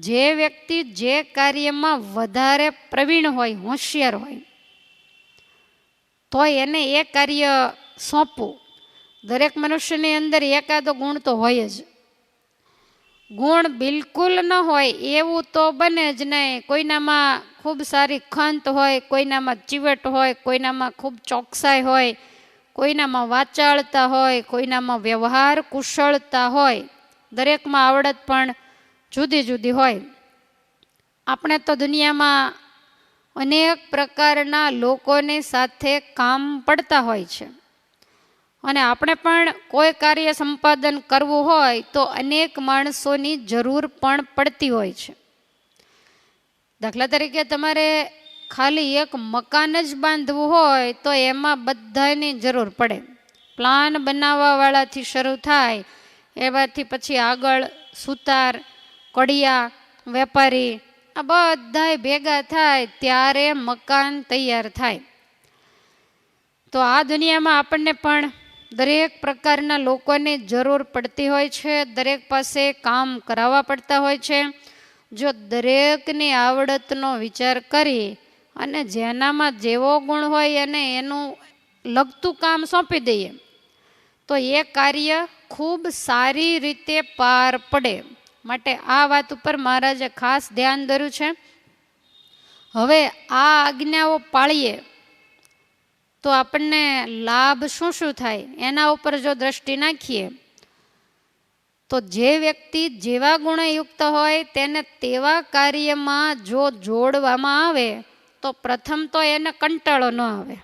જે વ્યક્તિ જે કાર્યમાં વધારે પ્રવીણ હોય, હોશિયાર હોય, તો એને એ કાર્ય સોંપવું. દરેક મનુષ્યની અંદર એકાદો ગુણ તો હોય જ. ગુણ બિલકુલ ન હોય એવું તો બને જ નહીં. કોઈનામાં ખૂબ સારી ખંત હોય, કોઈનામાં ચીવટ હોય, કોઈનામાં ખૂબ ચોકસાઈ હોય, કોઈનામાં વાચાળતા હોય, કોઈનામાં વ્યવહાર કુશળતા હોય. દરેકમાં આવડત પણ જુદી જુદી હોય. આપણે તો દુનિયામાં અનેક પ્રકારના લોકોની સાથે કામ પડતા હોય છે. અને આપણે પણ કોઈ કાર્ય સંપાદન કરવું હોય તો અનેક માણસોની જરૂર પણ પડતી હોય છે. દાખલા તરીકે તમારે ખાલી એક મકાન જ બાંધવું હોય તો એમાં બધાની જરૂર પડે. પ્લાન બનાવવાવાળાથી શરૂ થાય, એવાથી પછી આગળ સુતાર કડિયા, વેપારી, આ બધાય ભેગા થાય ત્યારે મકાન તૈયાર થાય. તો આ દુનિયામાં આપણને પણ દરેક પ્રકારના લોકોની જરૂર પડતી હોય છે, દરેક પાસે કામ કરાવવા પડતા હોય છે. જો દરેકની આવડતનો વિચાર કરી અને જેનામાં જેવો ગુણ હોય અને એનું લગતું કામ સોંપી દઈએ, તો એ કાર્ય ખૂબ સારી રીતે પાર પડે. માટે આ વાત ઉપર મહારાજે ખાસ ધ્યાન ધર્યું છે. હવે આ આજ્ઞાઓ પાળીએ તો આપણને લાભ શું શું થાય એના ઉપર જો દ્રષ્ટિ નાખીએ, તો જે વ્યક્તિ જેવા ગુણયુક્ત હોય તેને તેવા કાર્યમાં જો જોડવામાં આવે, તો પ્રથમ તો એને કંટાળો ન આવે.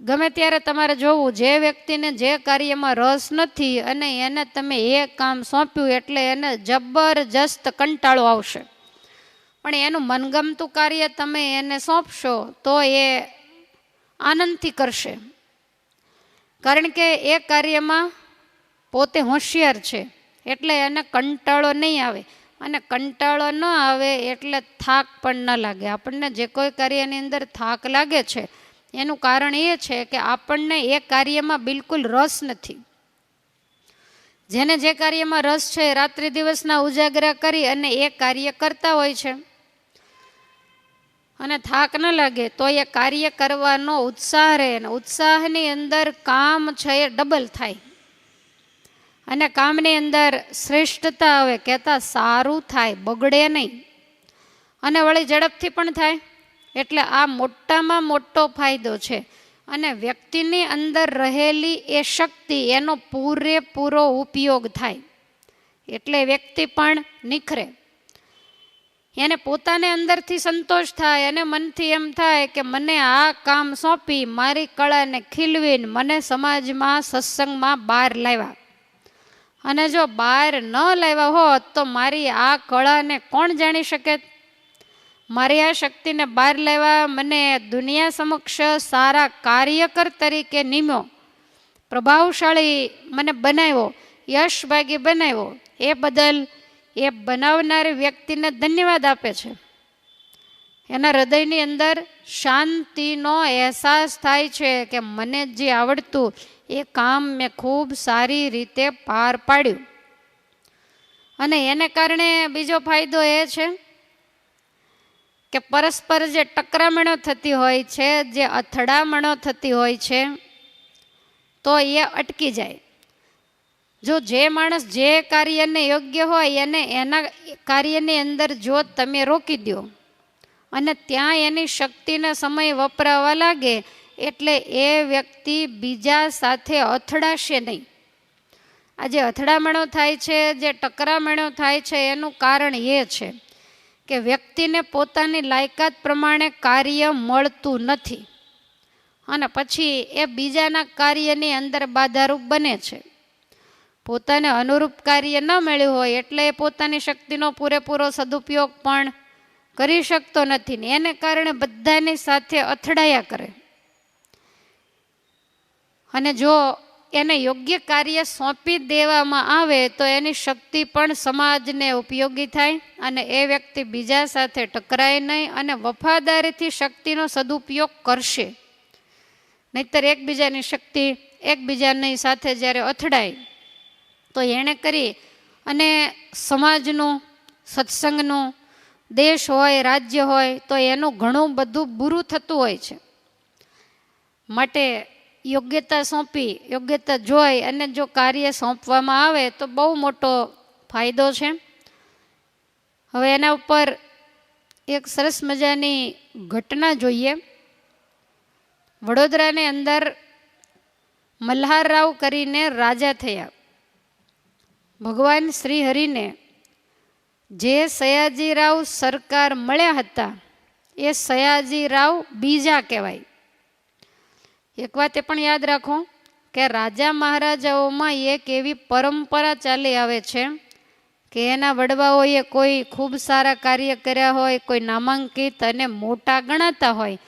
ગમે ત્યારે તમારે જોવું, જે વ્યક્તિને જે કાર્યમાં રસ નથી અને એને તમે એ કામ સોંપ્યું એટલે એને જબરજસ્ત કંટાળો આવશે. પણ એનું મનગમતું કાર્ય તમે એને સોંપશો તો એ આનંદથી કરશે. કારણ કે એ કાર્યમાં પોતે હોશિયાર છે, એટલે એને કંટાળો નહીં આવે. અને કંટાળો ન આવે એટલે થાક પણ ન લાગે. આપણને જે કોઈ કાર્યની અંદર થાક લાગે છે એનું કારણ એ છે કે આપણને એ કાર્યમાં બિલકુલ રસ નથી. જેને જે કાર્યમાં રસ છે રાત્રિ દિવસના ઉજાગરા કરી અને એ કાર્ય કરતા હોય છે. અને થાક ન લાગે તો એ કાર્ય કરવાનો ઉત્સાહ રહે અને ઉત્સાહની અંદર કામ છે એ ડબલ થાય. અને કામની અંદર શ્રેષ્ઠતા આવે, કહેતા સારું થાય, બગડે નહીં. અને વળી ઝડપથી પણ થાય. એટલે આ મોટામાં મોટો ફાયદો છે. અને વ્યક્તિની અંદર રહેલી એ શક્તિ, એનો પૂરેપૂરો ઉપયોગ થાય. એટલે વ્યક્તિ પણ નિખરે. એને પોતાને અંદરથી સંતોષ થાય, અને મનથી એમ થાય કે મને આ કામ સોંપી, મારી કળાને ખીલવીને મને સમાજમાં, સત્સંગમાં બહાર લાવ્યા. અને જો બહાર ન લાવ્યા હોત તો મારી આ કળાને કોણ જાણી શકે? મારી આ શક્તિને બહાર લેવા મને દુનિયા સમક્ષ સારા કાર્યકર તરીકે નિમ્યો. પ્રભાવશાળી મને બનાવ્યો, યશભાગી બનાવ્યો. એ બદલ એ બનાવનારી વ્યક્તિને ધન્યવાદ આપે છે. એના હૃદયની અંદર શાંતિનો અહેસાસ થાય છે કે મને જે આવડતું એ કામ મેં ખૂબ સારી રીતે પાર પાડ્યું. અને એને કારણે બીજો ફાયદો એ છે કે પરસ્પર જે ટકરામણો થતી હોય છે, જે અથડામણો થતી હોય છે, તો એ અટકી જાય. જો જે માણસ જે કાર્યને યોગ્ય હોય, એને એના કાર્યની અંદર જો તમે રોકી દો અને ત્યાં એની શક્તિનો સમય વપરાવા લાગે, એટલે એ વ્યક્તિ બીજા સાથે અથડાશે નહીં. આ જે અથડામણો થાય છે, જે ટકરામણો થાય છે, એનું કારણ એ છે. કે વ્યક્તિને પોતાની લાયકાત પ્રમાણે કાર્ય મળતું નથી. અને પછી એ બીજાના કાર્યની અંદર બાધારૂપ બને છે. પોતાને અનુરૂપ કાર્ય ન મળ્યું હોય એટલે એ પોતાની શક્તિનો પૂરેપૂરો સદુપયોગ પણ કરી શકતો નથી ને એને કારણે બધાની સાથે અથડાયા કરે. અને જો એને યોગ્ય કાર્ય સોંપી દેવામાં આવે તો એની શક્તિ પણ સમાજને ઉપયોગી થાય અને એ વ્યક્તિ બીજા સાથે ટકરાય નહીં અને વફાદારીથી શક્તિનો સદુપયોગ કરશે. નહીતર એકબીજાની શક્તિ એકબીજાની સાથે જ્યારે અથડાય, તો એણે કરી અને સમાજનું, સત્સંગનું, દેશ હોય, રાજ્ય હોય, તો એનું ઘણું બધું બુરું થતું હોય છે. માટે યોગ્યતા સોંપી, યોગ્યતા જોઈ અને જો કાર્ય સોંપવામાં આવે તો બહુ મોટો ફાયદો છે. હવે એના ઉપર એક સરસ મજાની ઘટના જોઈએ. વડોદરાની અંદર મલ્હારરાવ કરીને રાજા થયા. ભગવાન શ્રી હરિને જે સયાજીરાવ સરકાર મળ્યા હતા, એ સયાજીરાવ બીજા કહેવાય. એક વાત એ પણ યાદ રાખો કે રાજા મહારાજાઓમાં એક એવી પરંપરા ચાલી આવે છે કે એના વડવાઓએ કોઈ ખૂબ સારા કાર્ય કર્યા હોય, કોઈ નામાંકિત અને મોટા ગણાતા હોય,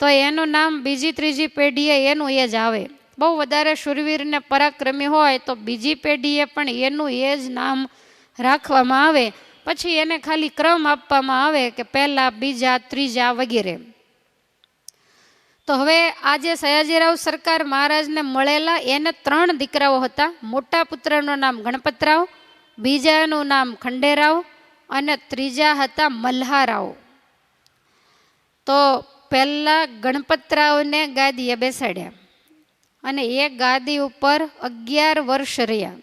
તો એનું નામ બીજી ત્રીજી પેઢીએ એનું એ જ આવે. બહુ વધારે શુરવીરને પરાક્રમી હોય તો બીજી પેઢીએ પણ એનું એ જ નામ રાખવામાં આવે. પછી એને ખાલી ક્રમ આપવામાં આવે કે પહેલાં, બીજા, ત્રીજા વગેરે. તો હવે આજે સયાજીરાવ સરકાર મહારાજને મળેલા એને ત્રણ દીકરાઓ હતા. મોટા પુત્રનું નામ ગણપતરાવ બીજાનું નામ ખંડેરાવ અને ત્રીજા હતા મલ્હારાવ તો પહેલાં ગણપતરાવને ગાદીએ બેસાડ્યા અને એ ગાદી ઉપર અગિયાર વર્ષ રહ્યા.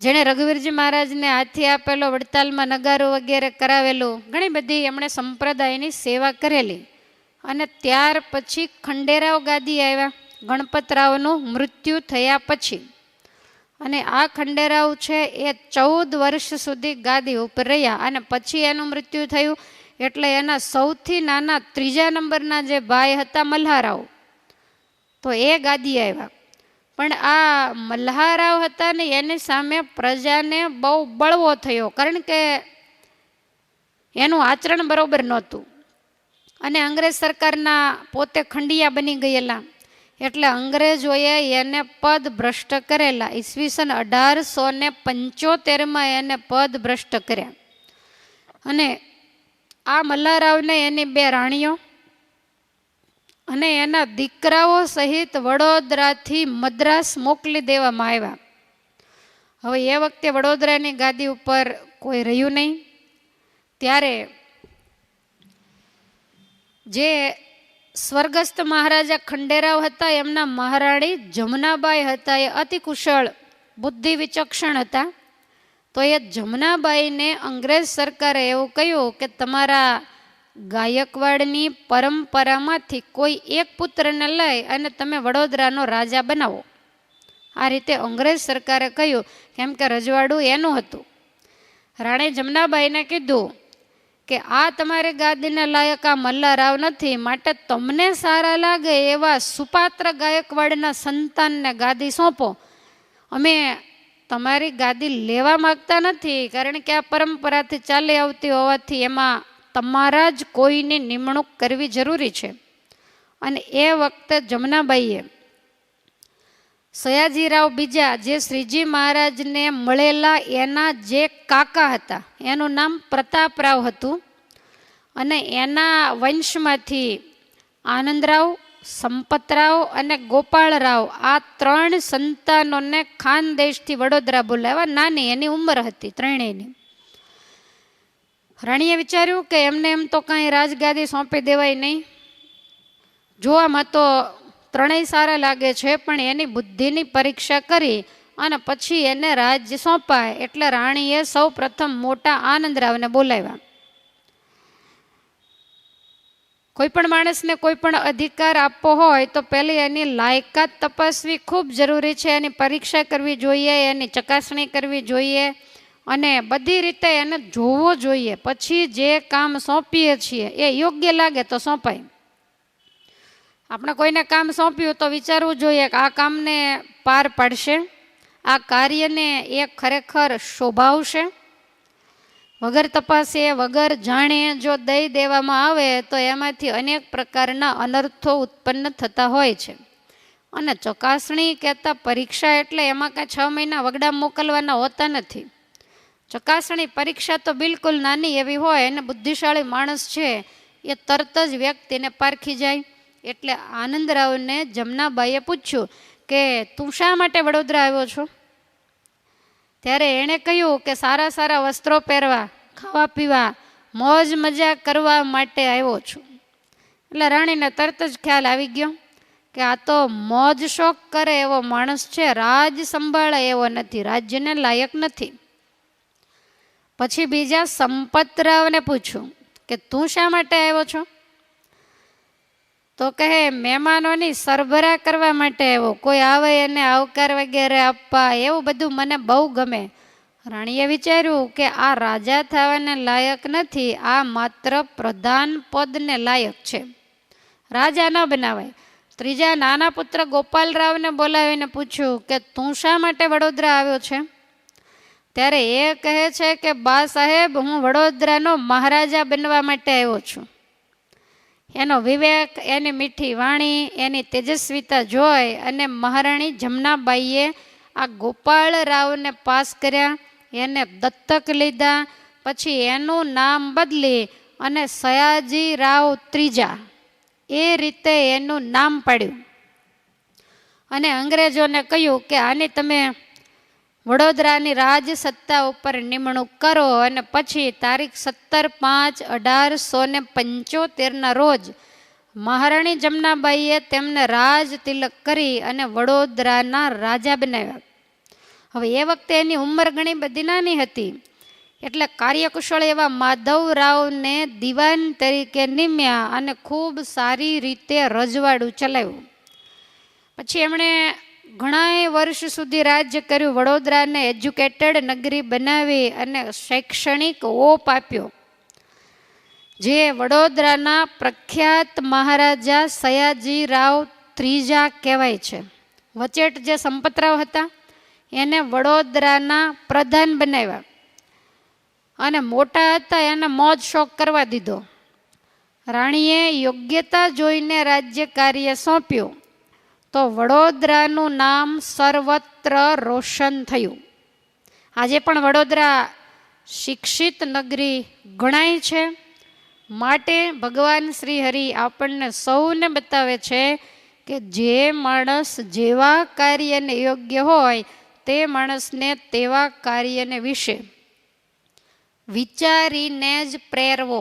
જેણે રઘુવીરજી મહારાજને હાથી આપેલો વડતાલમાં નગારો વગેરે કરાવેલું, ઘણી બધી એમણે સંપ્રદાયની સેવા કરેલી. અને ત્યાર પછી ખંડેરાવ ગાદી આવ્યા. ગણપતરાવનું મૃત્યુ થયા પછી. અને આ ખંડેરાવ છે એ ચૌદ વર્ષ સુધી ગાદી ઉપર રહ્યા અને પછી એનું મૃત્યુ થયું એટલે એના સૌથી નાના ત્રીજા નંબરના જે ભાઈ હતા મલ્હારાવ. તો એ ગાદી આવ્યા. પણ આ મલ્હારાવ હતા ને એની સામે પ્રજાને બહુ બળવો થયો. કારણ કે એનું આચરણ બરોબર નહોતું. અને અંગ્રેજ સરકારના પોતે ખંડિયા બની ગયેલા. એટલે અંગ્રેજોએ એને પદ ભ્રષ્ટ કરેલા. ઈસવીસન અઢારસો ને પંચોતેરમાં એને પદ ભ્રષ્ટ કર્યા. અને આ મલ્હારાવને એની બે રાણીઓ અને એના દીકરાઓ સહિત વડોદરાથી મદ્રાસ મોકલી દેવામાં આવ્યા. હવે એ વખતે વડોદરાની ગાદી ઉપર કોઈ રહ્યું નહીં. ત્યારે જે સ્વર્ગસ્થ મહારાજા ખંડેરાવ હતા, એમના મહારાણી જમનાબાઈ હતા. એ અતિ કુશળ, બુદ્ધિ વિચક્ષણ હતા. તો એ જમનાબાઈને અંગ્રેજ સરકારે એવું કહ્યું કે તમારા ગાયકવાડની પરંપરામાંથી કોઈ એક પુત્રને લઈ અને તમે વડોદરાનો રાજા બનાવો. આ રીતે અંગ્રેજ સરકારે કહ્યું, કેમ કે રજવાડું એનું હતું. રાણે જમનાબાઈને કીધું કે આ તમારી ગાદીને લાયક આ મલ્લારાવ નથી, માટે તમને સારા લાગે એવા સુપાત્ર ગાયકવાડના સંતાનને ગાદી સોંપો. અમે તમારી ગાદી લેવા માગતા નથી, કારણ કે આ પરંપરાથી ચાલી આવતી હોવાથી એમાં તમારા જ કોઈની નિમણૂક કરવી જરૂરી છે. અને એ વખતે જમનાબાઈએ સયાજીરાવ બીજા જે શ્રીજી મહારાજને મળેલા એના જે કાકા હતા, એનું નામ પ્રતાપરાવ હતું અને એના વંશમાંથી આનંદરાવ, સંપતરાવ અને ગોપાળરાવ આ ત્રણ સંતાનોને ખાનદેશથી વડોદરા બોલાવ્યા. નાની એની ઉંમર હતી ત્રણેયની. રાણીએ વિચાર્યું કે એમને એમ તો કાંઈ રાજગાદી સોંપી દેવાય નહીં. જોવામાં તો ત્રણેય સારા લાગે છે, પણ એની બુદ્ધિની પરીક્ષા કરી અને પછી એને રાજ્ય સોંપાય એટલે રાણીએ સૌ પ્રથમ મોટા આનંદરાવને બોલાવ્યા. કોઈ પણ માણસને કોઈ પણ અધિકાર આપવો હોય તો પહેલી એની લાયકાત તપાસવી ખૂબ જરૂરી છે, એની પરીક્ષા કરવી જોઈએ, એની ચકાસણી કરવી જોઈએ અને બધી રીતે એને જોવો જોઈએ. પછી જે કામ સોંપીએ છીએ એ યોગ્ય લાગે તો સોંપાય. આપણે કોઈને કામ સોંપ્યું તો વિચારવું જોઈએ કે આ કામને પાર પાડશે. આ કાર્યને એ ખરેખર શોભાવશે. વગર તપાસે, વગર જાણે જો દઈ દેવામાં આવે તો એમાંથી અનેક પ્રકારના અનર્થો ઉત્પન્ન થતા હોય છે. અને ચકાસણી કહેતા પરીક્ષા એટલે એમાં કાંઈ છ મહિના વગડા મોકલવાના હોતા નથી. ચકાસણી પરીક્ષા તો બિલકુલ નાની એવી હોય અને બુદ્ધિશાળી માણસ છે એ તરત જ વ્યક્તિને પારખી જાય. એટલે આનંદરાવને જમનાબાઈએ પૂછ્યું કે, તું શા માટે વડોદરા આવ્યો છો? ત્યારે એણે કહ્યું કે, સારા સારા વસ્ત્રો પહેરવા, ખાવા પીવા, મોજ મજા કરવા માટે આવ્યો છું. એટલે રાણીને તરત જ ખ્યાલ આવી ગયો કે આ તો મોજ શોખ કરે એવો માણસ છે, રાજ સંભાળે એવો નથી, રાજ્યને લાયક નથી. પછી બીજા સંપતરાવને પૂછ્યું કે, તું શા માટે આવ્યો છો? તો કહે, મહેમાનોની સરભરા કરવા માટે આવ્યો કોઈ આવે એને આવકાર વગેરે આપવા. એવું બધું મને બહુ ગમે. રાણીએ વિચાર્યું કે આ રાજા થવાને લાયક નથી, આ માત્ર પ્રધાન પદને લાયક છે. રાજા ન બનાવાય. ત્રીજા નાના પુત્ર ગોપાલરાવને બોલાવીને પૂછ્યું કે, તું શા માટે વડોદરા આવ્યો છે? ત્યારે એ કહે છે કે, બા સાહેબ, હું વડોદરાનો મહારાજા બનવા માટે આવ્યો છું. એનો વિવેક, એની મીઠી વાણી, એની તેજસ્વીતા જોઈ અને મહારાણી જમનાબાઈએ આ ગોપાળરાવને પાસ કર્યા. એને દત્તક લીધા, પછી એનું નામ બદલી અને સયાજી રાવ ત્રીજા. એ રીતે એનું નામ પાડ્યું. અને અંગ્રેજોને કહ્યું કે આની તમે વડોદરાની રાજ સત્તા ઉપર નિમણૂક કરો અને પછી તારીખ સત્તર પાંચ અઢારસો ને પંચોતેરના રોજ મહારાણી જમનાબાઈએ તેમને રાજ તિલક કરી અને વડોદરાના રાજા બનાવ્યા. હવે એ વખતે એની ઉંમર ઘણી બધી નાની હતી. એટલે કાર્યકુશળ એવા માધવરાવને દિવાન તરીકે નિમ્યા અને ખૂબ સારી રીતે રજવાડું ચલાવ્યું. પછી એમણે ઘણાય વર્ષ સુધી રાજ્ય કર્યું. વડોદરાને એજ્યુકેટેડ નગરી બનાવી અને શૈક્ષણિક ઓપ આપ્યો. જે વડોદરાના પ્રખ્યાત મહારાજા સયાજી રાવ ત્રીજા કહેવાય છે. વચેટ જે સંપતરાવ હતા, એને વડોદરાના પ્રધાન બનાવ્યા. અને મોટા હતા, એને મોજ શોખ કરવા દીધો. રાણીએ યોગ્યતા જોઈને રાજ્ય કાર્ય સોંપ્યું. તો વડોદરાનું નામ સર્વત્ર રોશન થયું. આજે પણ વડોદરા શિક્ષિત નગરી ગણાય છે. માટે ભગવાન શ્રી હરિ આપણને સૌને બતાવે છે કે જે માણસ જેવા કાર્યને યોગ્ય હોય તે માણસને તેવા કાર્યને વિશે. વિચારીને જ પ્રેરવો.